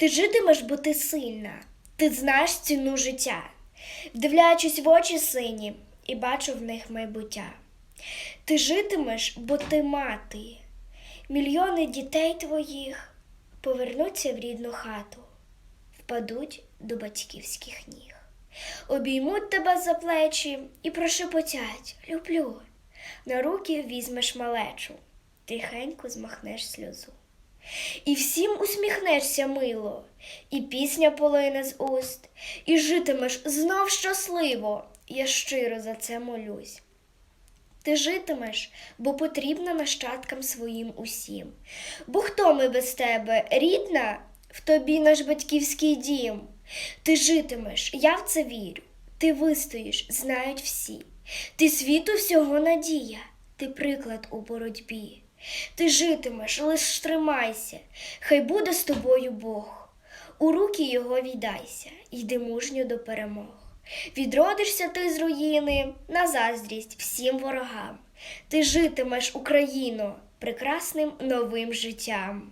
Ти житимеш, бо ти сильна, ти знаєш ціну життя, вдивляючись в очі сині і бачу в них майбуття. Ти житимеш, бо ти мати. Мільйони дітей твоїх повернуться в рідну хату, впадуть до батьківських ніг, обіймуть тебе за плечі і прошепотять люблю. На руки візьмеш малечу, тихенько змахнеш сльозу. І всім усміхнешся мило, і пісня полине з уст, і житимеш знов щасливо, я щиро за це молюсь. Ти житимеш, бо потрібна нащадкам своїм усім. Бо хто ми без тебе, рідна, в тобі наш батьківський дім. Ти житимеш, я в це вірю. Ти вистоїш, знають всі. Ти світу всього надія, ти приклад у боротьбі. Ти житимеш, лиш тримайся, хай буде з тобою Бог. У руки його віддайся, йди мужньо до перемог. Відродишся ти з руїни на заздрість всім ворогам. Ти житимеш, Україно, прекрасним новим життям.